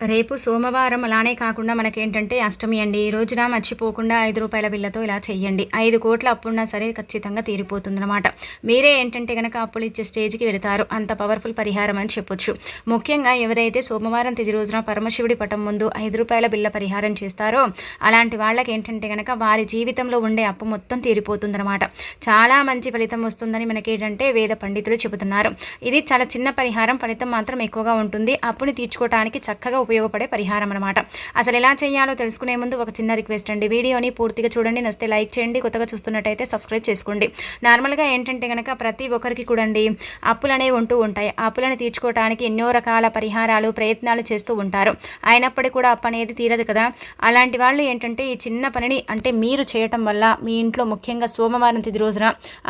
రేపు సోమవారం అలానే కాకుండా మనకేంటంటే అష్టమి అండి. ఈ రోజున మర్చిపోకుండా ఐదు రూపాయల బిల్లతో ఇలా చెయ్యండి. ఐదు కోట్ల అప్పున్నా సరే ఖచ్చితంగా తీరిపోతుందన్నమాట. మీరే ఏంటంటే కనుక అప్పులు ఇచ్చే స్టేజ్కి వెళతారు. అంత పవర్ఫుల్ పరిహారం అని చెప్పొచ్చు. ముఖ్యంగా ఎవరైతే సోమవారం తిది రోజున పరమశివుడి పటం ముందు ఐదు రూపాయల బిల్ల పరిహారం చేస్తారో అలాంటి వాళ్ళకి ఏంటంటే కనుక వారి జీవితంలో ఉండే అప్పు మొత్తం తీరిపోతుందన్నమాట. చాలా మంచి ఫలితం వస్తుందని మనకేంటంటే వేద పండితులు చెబుతున్నారు. ఇది చాలా చిన్న పరిహారం ఫలితం మాత్రం ఎక్కువగా ఉంటుంది. అప్పుని తీర్చుకోవడానికి చక్కగా ఉపయోగపడే పరిహారం అనమాట అసలు ఎలా చేయాలో తెలుసుకునే ముందు ఒక చిన్న రిక్వెస్ట్ అండి. వీడియోని పూర్తిగా చూడండి. నస్తే లైక్ చేయండి. కొత్తగా చూస్తున్నట్టయితే సబ్స్క్రైబ్ చేసుకోండి. నార్మల్గా ఏంటంటే కనుక ప్రతి ఒక్కరికి కూడండి అప్పులు అనేవి ఉంటూ ఉంటాయి. అప్పులను తీర్చుకోవడానికి ఎన్నో రకాల పరిహారాలు ప్రయత్నాలు చేస్తూ ఉంటారు. అయినప్పటికీ కూడా అప్పు అనేది తీరదు కదా. అలాంటి వాళ్ళు ఏంటంటే ఈ చిన్న పనిని అంటే మీరు చేయటం వల్ల మీ ఇంట్లో ముఖ్యంగా సోమవారం తిది రోజున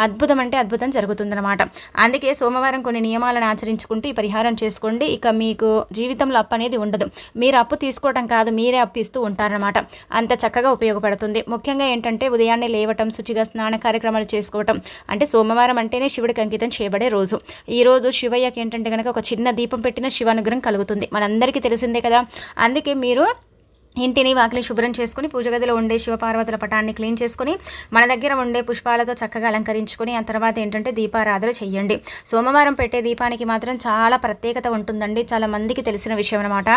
అద్భుతం అంటే అద్భుతం జరుగుతుందన్నమాట. అందుకే సోమవారం కొన్ని నియమాలను ఆచరించుకుంటూ ఈ పరిహారం చేసుకోండి. ఇక మీకు జీవితంలో అప్పు అనేది ఉండదు. మీరు అప్పు తీసుకోవటం కాదు మీరే అప్పు ఇస్తూ ఉంటారనమాట అంత చక్కగా ఉపయోగపడుతుంది. ముఖ్యంగా ఏంటంటే ఉదయాన్నే లేవటం శుచిగా స్నాన కార్యక్రమాలు చేసుకోవటం అంటే సోమవారం అంటేనే శివుడికి అంకితం చేయబడే రోజు. ఈ రోజు శివయ్యకి ఏంటంటే కనుక ఒక చిన్న దీపం పెట్టిన శివానుగ్రహం కలుగుతుంది. మనందరికీ తెలిసిందే కదా. అందుకే మీరు ఇంటిని వాకిలి శుభ్రం చేసుకుని పూజ గదిలో ఉండే శివపార్వతుల పటాన్ని క్లీన్ చేసుకుని మన దగ్గర ఉండే పుష్పాలతో చక్కగా అలంకరించుకొని ఆ తర్వాత ఏంటంటే దీపారాధన చెయ్యండి. సోమవారం పెట్టే దీపానికి మాత్రం చాలా ప్రత్యేకత ఉంటుందండి. చాలా మందికి తెలిసిన విషయం అనమాట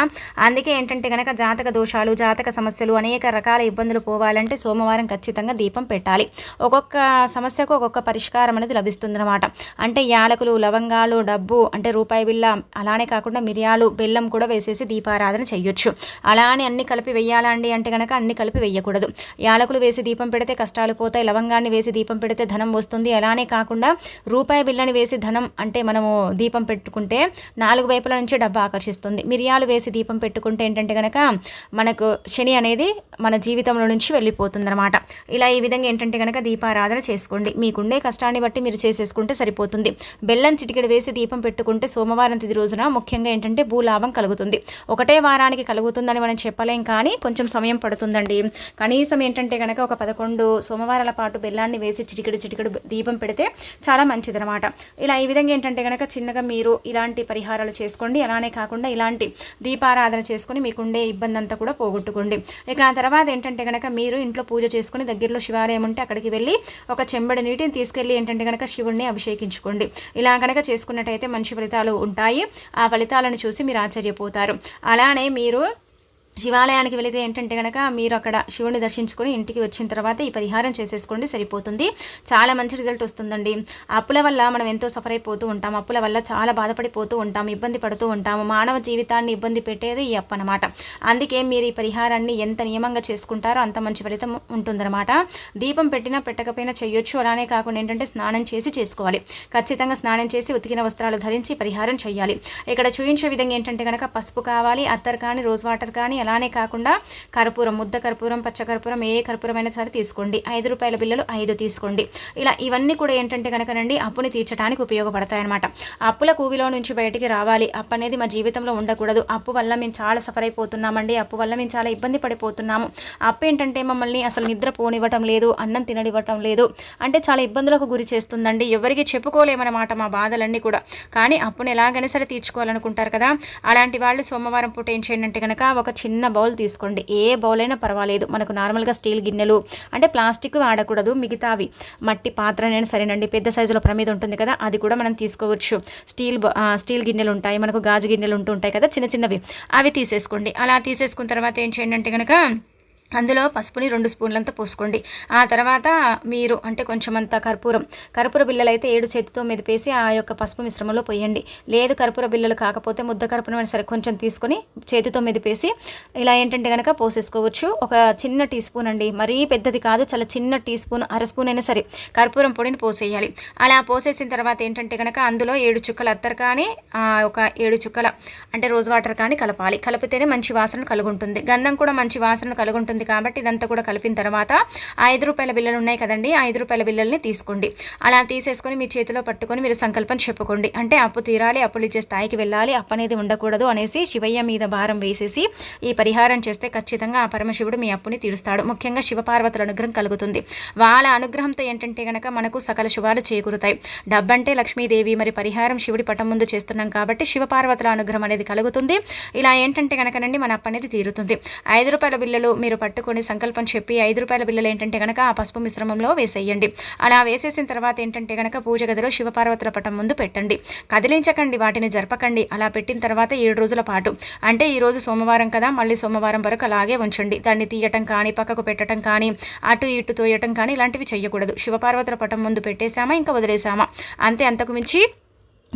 అందుకే ఏంటంటే కనుక జాతక దోషాలు జాతక సమస్యలు అనేక రకాల ఇబ్బందులు పోవాలంటే సోమవారం ఖచ్చితంగా దీపం పెట్టాలి. ఒక్కొక్క సమస్యకు ఒక్కొక్క పరిష్కారం అనేది లభిస్తుందన్నమాట అంటే యాలకులు లవంగాలు డబ్బు అంటే రూపాయి బిల్ల అలానే కాకుండా మిరియాలు బెల్లం కూడా వేసేసి దీపారాధన చెయ్యొచ్చు. అలానే అన్ని కలిపి కలిపి వెయ్యాలండి అంటే కనుక అన్ని కలిపి వెయ్యకూడదు. యాలకులు వేసి దీపం పెడితే కష్టాలు పోతాయి లవంగాన్ని వేసి దీపం పెడితే ధనం వస్తుంది. అలానే కాకుండా రూపాయి బిల్లని వేసి ధనం అంటే మనము దీపం పెట్టుకుంటే నాలుగు వైపుల నుంచి డబ్బు ఆకర్షిస్తుంది. మిరియాలు వేసి దీపం పెట్టుకుంటే ఏంటంటే కనుక మనకు శని అనేది మన జీవితంలో నుంచి వెళ్ళిపోతుంది అనమాట ఇలా ఈ విధంగా ఏంటంటే కనుక దీపారాధన చేసుకోండి. మీకుండే కష్టాన్ని బట్టి మీరు చేసేసుకుంటే సరిపోతుంది. బెల్లం చిటికెడు వేసి దీపం పెట్టుకుంటే సోమవారం తిది రోజున ముఖ్యంగా ఏంటంటే భూలాభం కలుగుతుంది. ఒకటే వారానికి కలుగుతుందని మనం చెప్పలేం కానీ కొంచెం సమయం పడుతుందండి. కనీసం ఏంటంటే కనుక ఒక పదకొండు సోమవారాల పాటు బెల్లాన్ని వేసి చిటికెడు చిటికెడు దీపం పెడితే చాలా మంచిదనమాట ఇలా ఈ విధంగా ఏంటంటే కనుక చిన్నగా మీరు ఇలాంటి పరిహారాలు చేసుకోండి. అలానే కాకుండా ఇలాంటి దీపారాధన చేసుకుని మీకుండే ఇబ్బంది అంతా కూడా పోగొట్టుకోండి. ఇక ఆ తర్వాత ఏంటంటే కనుక మీరు ఇంట్లో పూజ చేసుకుని దగ్గరలో శివాలయం ఉంటే అక్కడికి వెళ్ళి ఒక చెంబడి నీటిని తీసుకెళ్ళి ఏంటంటే కనుక శివుణ్ణి అభిషేకించుకోండి. ఇలా కనుక చేసుకున్నట్టయితే మంచి ఫలితాలు ఉంటాయి. ఆ ఫలితాలను చూసి మీరు ఆశ్చర్యపోతారు. అలానే మీరు శివాలయానికి వెళితే ఏంటంటే కనుక మీరు అక్కడ శివుని దర్శించుకొని ఇంటికి వచ్చిన తర్వాత ఈ పరిహారం చేసేసుకోండి సరిపోతుంది. చాలా మంచి రిజల్ట్ వస్తుందండి. అప్పుల వల్ల మనం ఎంతో సఫర్ అయిపోతూ ఉంటాం. అప్పుల వల్ల చాలా బాధపడిపోతూ ఉంటాం ఇబ్బంది పడుతూ ఉంటాము మానవ జీవితాన్ని ఇబ్బంది పెట్టేది ఈ అప్పు అనమాట అందుకే మీరు ఈ పరిహారాన్ని ఎంత నియమంగా చేసుకుంటారో అంత మంచి ఫలితం ఉంటుందన్నమాట. దీపం పెట్టినా పెట్టకపోయినా చేయొచ్చు. అలానే కాకుండా ఏంటంటే స్నానం చేసి చేసుకోవాలి. ఖచ్చితంగా స్నానం చేసి ఉతికిన వస్త్రాలు ధరించి పరిహారం చేయాలి. ఇక్కడ చూపించే విధంగా ఏంటంటే కనుక పసుపు కావాలి అత్తర్ కానీ రోజ్ వాటర్ కానీ అలానే కాకుండా కర్పూరం ముద్ద కర్పూరం పచ్చ కర్పూరం ఏ కర్పూరం సరే తీసుకోండి. ఐదు రూపాయల బిల్లలు ఐదు తీసుకోండి. ఇలా ఇవన్నీ కూడా ఏంటంటే కనుకనండి అప్పుని తీర్చడానికి ఉపయోగపడతాయన్నమాట. అప్పుల కూవిలో నుంచి బయటికి రావాలి. అప్పు అనేది మా జీవితంలో ఉండకూడదు. అప్పు వల్ల మేము చాలా సఫర్ అయిపోతున్నామండి. అప్పు వల్ల మేము చాలా ఇబ్బంది పడిపోతున్నాము. అప్పు ఏంటంటే మమ్మల్ని అసలు నిద్ర పోనివ్వటం లేదు అన్నం తినడివ్వటం లేదు. అంటే చాలా ఇబ్బందులకు గురి చేస్తుందండి. ఎవరికి చెప్పుకోలేమన్నమాట మా బాధలన్నీ కూడా. కానీ అప్పుని ఎలాగైనా సరే తీర్చుకోవాలనుకుంటారు కదా. అలాంటి వాళ్ళు సోమవారం పూట ఏం చేయండి అంటే కనుక ఒక చిన్న చిన్న బౌల్ తీసుకోండి. ఏ బౌల్ అయినా పర్వాలేదు. మనకు నార్మల్గా స్టీల్ గిన్నెలు అంటే ప్లాస్టిక్ వాడకూడదు మిగతావి. మట్టి పాత్రనైనా సరేనండి. పెద్ద సైజులో ప్రమీద ఉంటుంది కదా అది కూడా మనం తీసుకోవచ్చు. స్టీల్ స్టీల్ గిన్నెలు ఉంటాయి మనకు గాజు గిన్నెలు ఉంటూ ఉంటాయి కదా చిన్న చిన్నవి. అవి తీసేసుకోండి. అలా తీసేసుకున్న తర్వాత ఏం చేయండి అంటే కనుక అందులో పసుపుని రెండు స్పూన్లంతా పోసుకోండి. ఆ తర్వాత మీరు అంటే కొంచెం అంత కర్పూరం. కర్పూర బిల్లలు అయితే ఏడు చేతితో మెదిపేసి ఆ యొక్క పసుపు మిశ్రమంలో పోయండి. లేదు కర్పూర బిల్లలు కాకపోతే ముద్ద కర్పూరం సరే కొంచెం తీసుకొని చేతితో మెదిపేసి ఇలా ఏంటంటే కనుక పోసేసుకోవచ్చు. ఒక చిన్న టీ స్పూన్ అండి. మరీ పెద్దది కాదు చాలా చిన్న టీ స్పూన్ అర స్పూన్ అయినా సరే కర్పూరం పొడిని పోసేయాలి. అలా పోసేసిన తర్వాత ఏంటంటే కనుక అందులో ఏడు చుక్కల అత్తరు కానీ ఒక ఏడు చుక్కల అంటే రోజ్ వాటర్ కానీ కలపాలి. కలిపితేనే మంచి వాసన కలుగుంటుంది. గంధం కూడా మంచి వాసన కలుగుంటుంది. ఉంటుంది కాబట్టి ఇదంతా కూడా కలిపిన తర్వాత ఐదు రూపాయల బిల్లలు ఉన్నాయి కదండి ఐదు రూపాయల బిల్లల్ని తీసుకోండి. అలా తీసేసుకొని మీ చేతిలో పట్టుకొని మీరు సంకల్పం చెప్పుకోండి. అంటే అప్పు తీరాలి అప్పులు ఇచ్చే స్థాయికి వెళ్ళాలి అప్పు అనేది ఉండకూడదు అనేసి శివయ్య మీద భారం వేసేసి ఈ పరిహారం చేస్తే ఖచ్చితంగా ఆ పరమశివుడు మీ అప్పుని తీరుస్తాడు. ముఖ్యంగా శివపార్వతుల అనుగ్రహం కలుగుతుంది. వాళ్ళ అనుగ్రహంతో ఏంటంటే గనక మనకు సకల శుభాలు చేకూరుతాయి. డబ్బంటే లక్ష్మీదేవి మరి పరిహారం శివుడి పటం ముందు చేస్తున్నాం కాబట్టి శివపార్వతుల అనుగ్రహం అనేది కలుగుతుంది. ఇలా ఏంటంటే కనుకనండి మన అప్పు అనేది తీరుతుంది. ఐదు రూపాయల బిల్లలు మీరు పట్టుకొని సంకల్పం చెప్పి ఐదు రూపాయల బిల్లలు ఏంటంటే కనుక ఆ పసుపు మిశ్రమంలో వేసేయండి. అలా వేసేసిన తర్వాత ఏంటంటే కనుక పూజ గదిలో శివపార్వతుల పటం ముందు పెట్టండి. కదిలించకండి వాటిని జరపకండి. అలా పెట్టిన తర్వాత ఏడు రోజుల పాటు. అంటే ఈరోజు సోమవారం కదా మళ్ళీ సోమవారం వరకు అలాగే ఉంచండి. దాన్ని తీయటం కానీ పక్కకు పెట్టడం కానీ అటు ఇటు తోయటం కానీ ఇలాంటివి చేయకూడదు. శివపార్వతుల పటం ముందు పెట్టేశామా ఇంకా వదిలేసామా అంతే అంతకు మించి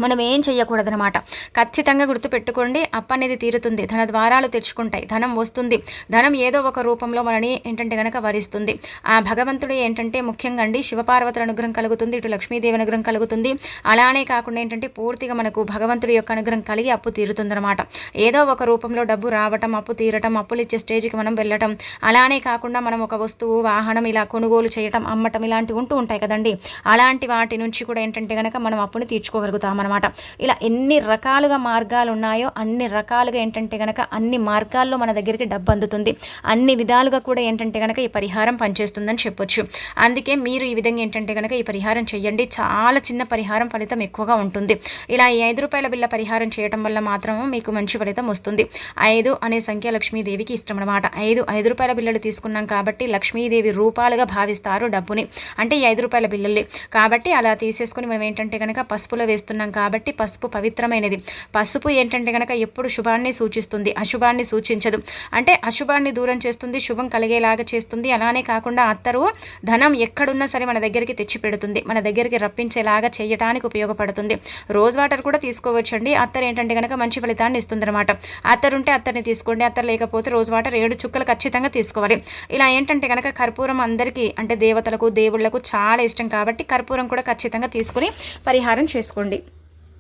మనం ఏం చేయకూడదనమాట ఖచ్చితంగా గుర్తుపెట్టుకోండి అప్ప అనేది తీరుతుంది. ధన ద్వారాలు తెరుచుకుంటాయి. ధనం వస్తుంది. ధనం ఏదో ఒక రూపంలో మనని ఏంటంటే కనుక వరిస్తుంది. ఆ భగవంతుడు ఏంటంటే ముఖ్యంగా అండి శివపార్వతుల అనుగ్రహం కలుగుతుంది ఇటు లక్ష్మీదేవి అనుగ్రహం కలుగుతుంది. అలానే కాకుండా ఏంటంటే పూర్తిగా మనకు భగవంతుడి యొక్క అనుగ్రహం కలిగి అప్పు తీరుతుందనమాట ఏదో ఒక రూపంలో డబ్బు రావటం అప్పు తీరటం అప్పులు ఇచ్చే స్టేజ్కి మనం వెళ్ళటం. అలానే కాకుండా మనం ఒక వస్తువు వాహనం ఇలా కొనుగోలు చేయటం అమ్మటం ఇలాంటివి ఉంటూ ఉంటాయి కదండి. అలాంటి వాటి నుంచి కూడా ఏంటంటే కనుక మనం అప్పుని తీర్చుకోగలుగుతాం అనమాట ఇలా ఎన్ని రకాలుగా మార్గాలు ఉన్నాయో అన్ని రకాలుగా ఏంటంటే కనుక అన్ని మార్గాల్లో మన దగ్గరికి డబ్బు అందుతుంది. అన్ని విధాలుగా కూడా ఏంటంటే కనుక ఈ పరిహారం పనిచేస్తుందని చెప్పొచ్చు. అందుకే మీరు ఈ విధంగా ఏంటంటే కనుక ఈ పరిహారం చేయండి చాలా చిన్న పరిహారం ఫలితం ఎక్కువగా ఉంటుంది. ఇలా ఈ ఐదు రూపాయల బిల్ల పరిహారం చేయడం వల్ల మాత్రం మీకు మంచి ఫలితం వస్తుంది. ఐదు అనే సంఖ్య లక్ష్మీదేవికి ఇష్టం అనమాట ఐదు ఐదు రూపాయల బిల్లలు తీసుకున్నాం కాబట్టి లక్ష్మీదేవి రూపాలుగా భావిస్తారు డబ్బుని. అంటే ఈ ఐదు రూపాయల బిల్లల్ని కాబట్టి అలా తీసేసుకుని మనం ఏంటంటే కనుక పసుపులో వేస్తున్నాం కాబట్టి పసుపు పవిత్రమైనది. పసుపు ఏంటంటే కనుక ఎప్పుడు శుభాన్ని సూచిస్తుంది అశుభాన్ని సూచించదు. అంటే అశుభాన్ని దూరం చేస్తుంది శుభం కలిగేలాగా చేస్తుంది. అలానే కాకుండా అత్తరు ధనం ఎక్కడున్నా సరే మన దగ్గరికి తెచ్చి పెడుతుంది. మన దగ్గరికి రప్పించేలాగా చేయడానికి ఉపయోగపడుతుంది. రోజ్ వాటర్ కూడా తీసుకోవచ్చండి. అత్తరు ఏంటంటే కనుక మంచి ఫలితాన్ని ఇస్తుంది అనమాట అత్తరు ఉంటే అత్తర్ని తీసుకోండి. అత్తరు లేకపోతే రోజ్ వాటర్ ఏడు చుక్కలు ఖచ్చితంగా తీసుకోవాలి. ఇలా ఏంటంటే కనుక కర్పూరం అందరికీ అంటే దేవతలకు దేవుళ్ళకు చాలా ఇష్టం కాబట్టి కర్పూరం కూడా ఖచ్చితంగా తీసుకుని పరిహారం చేసుకోండి.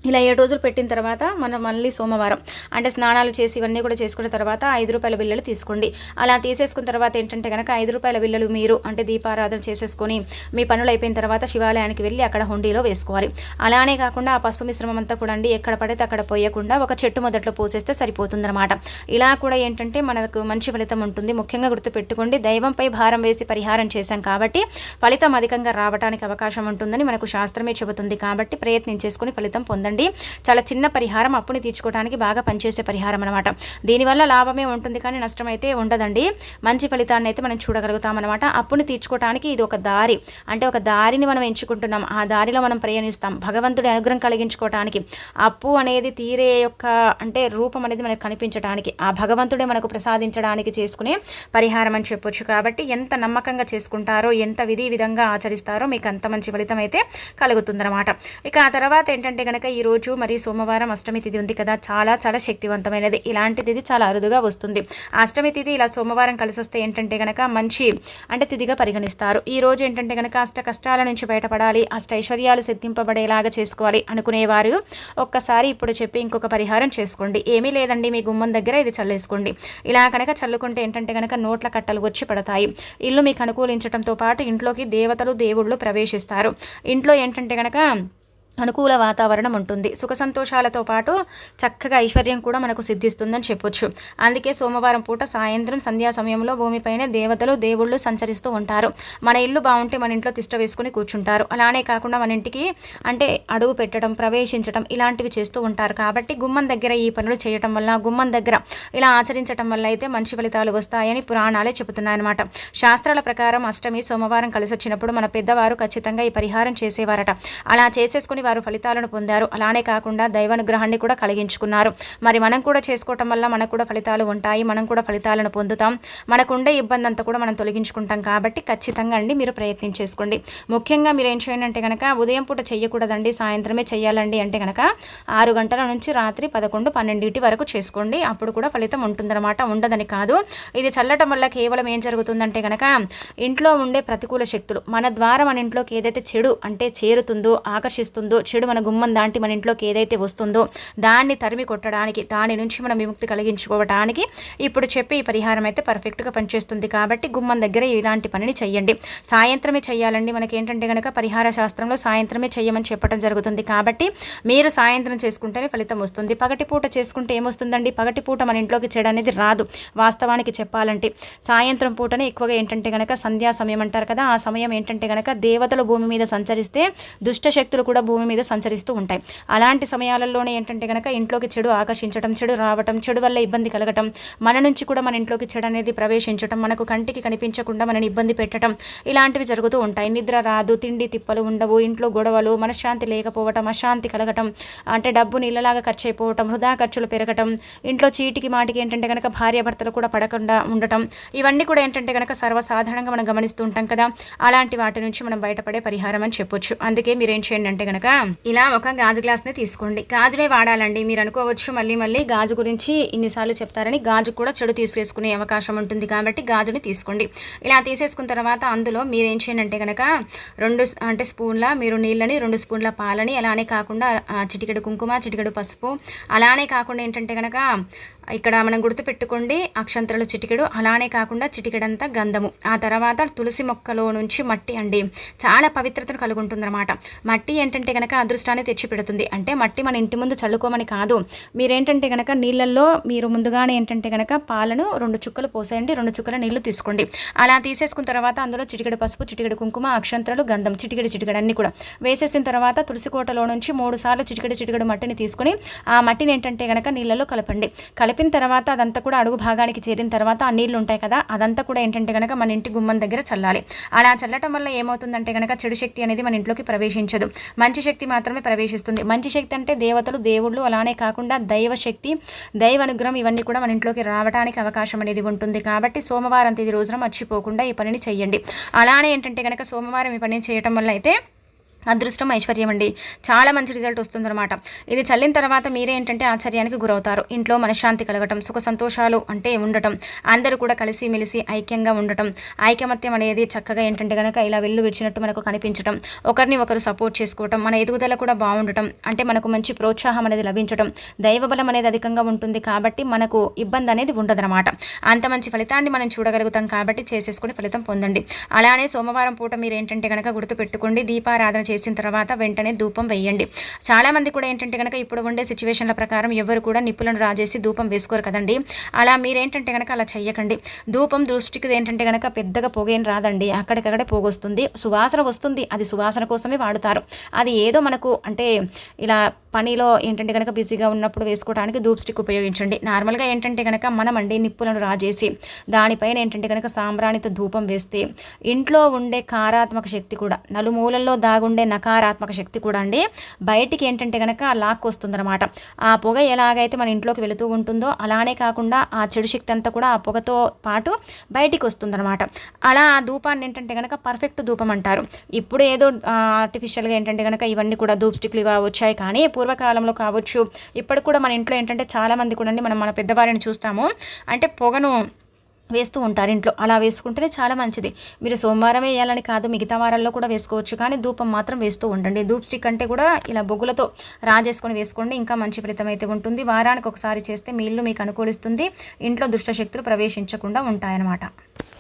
ఇలా ఏడు రోజులు పెట్టిన తర్వాత మనం మళ్ళీ సోమవారం అంటే స్నానాలు చేసి ఇవన్నీ కూడా చేసుకున్న తర్వాత ఐదు రూపాయల బిల్లలు తీసుకోండి. అలా తీసేసుకున్న తర్వాత ఏంటంటే కనుక ఐదు రూపాయల బిల్లలు మీరు అంటే దీపారాధన చేసేసుకొని మీ పనులు అయిపోయిన తర్వాత శివాలయానికి వెళ్ళి అక్కడ హుండీలో వేసుకోవాలి. అలానే కాకుండా ఆ పసుపు మిశ్రమం అంతా కూడా అండి ఎక్కడ పడితే అక్కడ పోయకుండా ఒక చెట్టు మొదట్లో పోసేస్తే సరిపోతుందన్నమాట. ఇలా కూడా ఏంటంటే మనకు మంచి ఫలితం ఉంటుంది. ముఖ్యంగా గుర్తుపెట్టుకోండి దైవంపై భారం వేసి పరిహారం చేశాం కాబట్టి ఫలితం అధికంగా రావడానికి అవకాశం ఉంటుందని మనకు శాస్త్రమే చెబుతుంది కాబట్టి ప్రయత్నం చేసుకుని ఫలితం పొందండి. ఉందండి చాలా చిన్న పరిహారం అప్పుని తీర్చుకోవడానికి బాగా పనిచేసే పరిహారం అనమాట దీనివల్ల లాభమే ఉంటుంది కానీ నష్టం అయితే ఉండదండి. మంచి ఫలితాన్ని అయితే మనం చూడగలుగుతాం అనమాట అప్పుని తీర్చుకోవడానికి ఇది ఒక దారి. అంటే ఒక దారిని మనం ఎంచుకుంటున్నాం. ఆ దారిలో మనం ప్రయాణిస్తాం. భగవంతుడి అనుగ్రహం కలిగించుకోవటానికి. అప్పు అనేది తీరే యొక్క అంటే రూపం అనేది మనకు కనిపించడానికి ఆ భగవంతుడే మనకు ప్రసాదించడానికి చేసుకునే పరిహారం అని చెప్పొచ్చు. కాబట్టి ఎంత నమ్మకంగా చేసుకుంటారో ఎంత విధి విధంగా ఆచరిస్తారో మీకు అంత మంచి ఫలితం అయితే కలుగుతుందన్నమాట. ఇక ఆ తర్వాత ఏంటంటే కనుక ఈరోజు మరి సోమవారం అష్టమి తిథి ఉంది కదా. చాలా చాలా శక్తివంతమైనది. ఇలాంటి తిథి చాలా అరుదుగా వస్తుంది. అష్టమి తిథి ఇలా సోమవారం కలిసి వస్తే ఏంటంటే కనుక మంచి అంటే తిథిగా పరిగణిస్తారు. ఈ రోజు ఏంటంటే కనుక అష్ట కష్టాల నుంచి బయటపడాలి అష్ట ఐశ్వర్యాలు సిద్ధింపబడేలాగా చేసుకోవాలి అనుకునేవారు ఒక్కసారి ఇప్పుడు చెప్పి ఇంకొక పరిహారం చేసుకోండి. ఏమీ లేదండి మీ గుమ్మం దగ్గర ఇది చల్లేసుకోండి. ఇలా కనుక చల్లుకుంటే ఏంటంటే కనుక నోట్ల కట్టలు వచ్చి పడతాయి. ఇల్లు మీకు అనుకూలించడంతో పాటు ఇంట్లోకి దేవతలు దేవుళ్ళు ప్రవేశిస్తారు. ఇంట్లో ఏంటంటే కనుక అనుకూల వాతావరణం ఉంటుంది. సుఖ సంతోషాలతో పాటు చక్కగా ఐశ్వర్యం కూడా మనకు సిద్ధిస్తుందని చెప్పొచ్చు. అందుకే సోమవారం పూట సాయంత్రం సంధ్యా సమయంలో భూమిపైనే దేవతలు దేవుళ్ళు సంచరిస్తూ ఉంటారు. మన ఇల్లు బాగుంటే మన ఇంట్లో తిష్ట వేసుకుని కూర్చుంటారు. అలానే కాకుండా మన ఇంటికి అంటే అడుగు పెట్టడం ప్రవేశించడం ఇలాంటివి చేస్తూ ఉంటారు. కాబట్టి గుమ్మం దగ్గర ఈ పనులు చేయటం వల్ల గుమ్మం దగ్గర ఇలా ఆచరించడం వల్ల అయితే మంచి ఫలితాలు వస్తాయని పురాణాలే చెబుతున్నాయన్నమాట. శాస్త్రాల ప్రకారం అష్టమి సోమవారం కలిసి వచ్చినప్పుడు మన పెద్దవారు ఖచ్చితంగా ఈ పరిహారం చేసేవారట. అలా చేసేసుకుని వారు ఫలితాలను పొందారు. అలానే కాకుండా దైవానుగ్రహాన్ని కూడా కలిగించుకున్నారు. మరి మనం కూడా చేసుకోవటం వల్ల మనకు కూడా ఫలితాలు ఉంటాయి. మనం కూడా ఫలితాలను పొందుతాం. మనకుండే ఇబ్బంది అంతా కూడా మనం తొలగించుకుంటాం కాబట్టి ఖచ్చితంగా అండి మీరు ప్రయత్నం చేసుకోండి. ముఖ్యంగా మీరు ఏం చేయండి అంటే కనుక ఉదయం పూట చేయకూడదండి సాయంత్రమే చేయాలండి అంటే కనుక ఆరు గంటల నుంచి రాత్రి పదకొండు పన్నెండింటి వరకు చేసుకోండి. అప్పుడు కూడా ఫలితం ఉంటుందన్నమాట. ఉండదని కాదు. ఇది చల్లటం వల్ల కేవలం ఏం జరుగుతుందంటే కనుక ఇంట్లో ఉండే ప్రతికూల శక్తులు మన ద్వారా మన ఇంట్లోకి ఏదైతే చెడు అంటే చేరుతుందో ఆకర్షిస్తుందో ఉందో చెడు మన గుమ్మం దాంటి మన ఇంట్లోకి ఏదైతే వస్తుందో దాన్ని తరిమి కొట్టడానికి దాని నుంచి మనం విముక్తి కలిగించుకోవడానికి ఇప్పుడు చెప్పే ఈ పరిహారం అయితే పర్ఫెక్ట్గా పనిచేస్తుంది. కాబట్టి గుమ్మం దగ్గర ఇలాంటి పనిని చెయ్యండి. సాయంత్రమే చేయాలండి మనకి ఏంటంటే కనుక పరిహార శాస్త్రంలో సాయంత్రమే చేయమని చెప్పడం జరుగుతుంది. కాబట్టి మీరు సాయంత్రం చేసుకుంటేనే ఫలితం వస్తుంది. పగటిపూట చేసుకుంటే ఏమొస్తుందండి? పగటిపూట మన ఇంట్లోకి చెడు అనేది రాదు. వాస్తవానికి చెప్పాలంటే సాయంత్రం పూటనే ఎక్కువగా ఏంటంటే కనుక సంధ్యా సమయం అంటారు కదా ఆ సమయం ఏంటంటే కనుక దేవతలు భూమి మీద సంచరిస్తే దుష్ట శక్తులు కూడా భూమి భూమి మీద సంచరిస్తూ ఉంటాయి. అలాంటి సమయాలలోనే ఏంటంటే కనుక ఇంట్లోకి చెడు ఆకర్షించడం చెడు రావటం చెడు వల్ల ఇబ్బంది కలగటం మన నుంచి కూడా మన ఇంట్లోకి చెడు అనేది ప్రవేశించటం మనకు కంటికి కనిపించకుండా మనని ఇబ్బంది పెట్టడం ఇలాంటివి జరుగుతూ ఉంటాయి. నిద్ర రాదు తిండి తిప్పలు ఉండవు ఇంట్లో గొడవలు మనశ్శాంతి లేకపోవటం అశాంతి కలగటం అంటే డబ్బు నీళ్ళలాగా ఖర్చు అయిపోవటం వృధా ఖర్చులు పెరగటం ఇంట్లో చీటికి మాటికి ఏంటంటే కనుక భార్యాభర్తలు కూడా పడకుండా ఉండటం ఇవన్నీ కూడా ఏంటంటే కనుక సర్వసాధారణంగా మనం గమనిస్తూ ఉంటాం కదా. అలాంటి వాటి నుంచి మనం బయటపడే పరిహారం అని చెప్పొచ్చు. అందుకే మీరు ఏం చేయండి అంటే కనుక ఇలా ఒక గాజు గ్లాస్ని తీసుకోండి. గాజునే వాడాలండి. మీరు అనుకోవచ్చు మళ్ళీ మళ్ళీ గాజు గురించి ఇన్నిసార్లు చెప్తారని గాజు కూడా చెడు తీసుకేసుకునే అవకాశం ఉంటుంది కాబట్టి గాజుని తీసుకోండి. ఇలా తీసేసుకున్న తర్వాత అందులో మీరు ఏం చేయండి అంటే కనుక రెండు అంటే స్పూన్ల మీరు నీళ్ళని రెండు స్పూన్ల పాలని అలానే కాకుండా చిటికెడు కుంకుమ చిటికెడు పసుపు అలానే కాకుండా ఏంటంటే కనుక ఇక్కడ మనం గుర్తుపెట్టుకోండి అక్షంతరలు చిటికెడు అలానే కాకుండా చిటికెడంతా గంధము. ఆ తర్వాత తులసి మొక్కలో నుంచి మట్టి అండి. చాలా పవిత్రతను కలుగుంటుంది అనమాట మట్టి ఏంటంటే గనక అదృష్టాన్ని తెచ్చిపెడుతుంది. అంటే మట్టి మన ఇంటి ముందు చల్లుకోమని కాదు. మీరేంటంటే గనక నీళ్ళల్లో మీరు ముందుగానే ఏంటంటే గనక పాలను రెండు చుక్కలు పోసేయండి రెండు చుక్కల నీళ్ళు తీసుకోండి. అలా తీసేసుకున్న తర్వాత అందులో చిటికెడు పసుపు చిటికెడు కుంకుమ అక్షంతరలు గంధం చిటికెడు చిటికెడు అన్ని కూడా. వేసేసిన తర్వాత తులసి కోటలో నుంచి మూడు సార్లు చిటికెడు చిటికెడు మట్టిని తీసుకుని ఆ మట్టిని ఏంటంటే గనక నీళ్ళలో కలపండి. కలిపిన తర్వాత అదంతా కూడా అడుగు భాగానికి చేరిన తర్వాత ఆ నీళ్ళు ఉంటాయి కదా అదంతా కూడా ఏంటంటే గనక మన ఇంటి గుమ్మం దగ్గర చల్లాలి. అలా చల్లటం వల్ల ఏమవుతుందంటే గనక చెడు శక్తి అనేది మన ఇంట్లోకి ప్రవేశించదు. మంచి శక్తి మాత్రమే ప్రవేశిస్తుంది. మంచి శక్తి అంటే దేవతలు దేవుళ్ళు అలానే కాకుండా దైవ శక్తి దైవ అనుగ్రహం ఇవన్నీ కూడా మన ఇంట్లోకి రావడానికి అవకాశం అనేది ఉంటుంది. కాబట్టి సోమవారం తేదీ రోజున మర్చిపోకుండా ఈ పనిని చెయ్యండి. అలానే ఏంటంటే కనుక సోమవారం ఈ పనిని చేయటం వల్ల అయితే అదృష్టం ఐశ్వర్యం అండి. చాలా మంచి రిజల్ట్ వస్తుందన్నమాట. ఇది చల్లిన తర్వాత మీరే ఏంటంటే ఆశ్చర్యానికి గురవుతారు. ఇంట్లో మనశ్శాంతి కలగటం సుఖ సంతోషాలు అంటే ఉండటం. అందరూ కూడా కలిసి మెలిసి ఐక్యంగా ఉండటం. ఐకమత్యం అనేది చక్కగా ఏంటంటే కనుక ఇలా వెళ్ళు విడిచినట్టు మనకు కనిపించడం ఒకరిని ఒకరు సపోర్ట్ చేసుకోవటం. మన ఎదుగుదల కూడా బాగుండటం. అంటే మనకు మంచి ప్రోత్సాహం అనేది లభించడం దైవబలం అనేది అధికంగా ఉంటుంది కాబట్టి మనకు ఇబ్బంది అనేది ఉండదన్నమాట. అంత మంచి ఫలితాన్ని మనం చూడగలుగుతాం కాబట్టి చేసేసుకుని ఫలితం పొందండి. అలానే సోమవారం పూట మీరు ఏంటంటే కనుక గుర్తుపెట్టుకోండి. దీపారాధన చేసిన తర్వాత వెంటనే ధూపం వేయండి. చాలామంది కూడా ఏంటంటే కనుక ఇప్పుడు ఉండే సిచ్యువేషన్ల ప్రకారం ఎవరు కూడా నిప్పులను రాజేసి ధూపం వేసుకోరు కదండి. అలా మీరేంటంటే కనుక అలా చెయ్యకండి. ధూపం దృష్టికి ఏంటంటే కనుక పెద్దగా పొగేం రాదండి. అక్కడికక్కడే పోగొస్తుంది. సువాసన వస్తుంది. అది సువాసన కోసమే వాడుతారు. అది ఏదో మనకు అంటే ఇలా పనిలో ఏంటంటే కనుక బిజీగా ఉన్నప్పుడు వేసుకోవడానికి ధూప్ స్టిక్ ఉపయోగించండి. నార్మల్గా ఏంటంటే కనుక మనం అండి నిప్పులను రాజేసి దానిపైన ఏంటంటే కనుక సాంబ్రాణితో ధూపం వేస్తే ఇంట్లో ఉండే కారాత్మక శక్తి కూడా నలుమూలల్లో దాగుండే నకారాత్మక శక్తి కూడా అండి. బయటికి ఏంటంటే కనుక లాక్కొస్తుందన్నమాట. ఆ పొగ ఎలాగైతే మన ఇంట్లోకి వెళుతూ ఉంటుందో అలానే కాకుండా ఆ చెడు శక్తి అంతా కూడా ఆ పొగతో పాటు బయటికి వస్తుందన్నమాట. అలా ఆ ధూపాన్ని ఏంటంటే కనుక పర్ఫెక్ట్ ధూపం అంటారు. ఇప్పుడు ఏదో ఆర్టిఫిషియల్గా ఏంటంటే కనుక ఇవన్నీ కూడా ధూప్ స్టిక్లు ఇవి వచ్చాయి కానీ పూర్వకాలంలో కావచ్చు. ఇప్పటికి కూడా మన ఇంట్లో ఏంటంటే చాలామంది కూడా మనం మన పెద్దవారిని చూస్తాము. అంటే పొగను వేస్తూ ఉంటారు ఇంట్లో. అలా వేసుకుంటేనే చాలా మంచిది. మీరు సోమవారం వేయాలని కాదు మిగతా వారాల్లో కూడా వేసుకోవచ్చు. కానీ ధూపం మాత్రం వేస్తూ ఉండండి. ధూప్ స్టిక్ అంటే కూడా ఇలా బొగ్గులతో రాజేసుకొని వేసుకోండి ఇంకా మంచి ఫలితం అయితే ఉంటుంది. వారానికి ఒకసారి చేస్తే మీ ఇల్లు మీకు అనుకూలిస్తుంది. ఇంట్లో దుష్టశక్తులు ప్రవేశించకుండా ఉంటాయన్నమాట.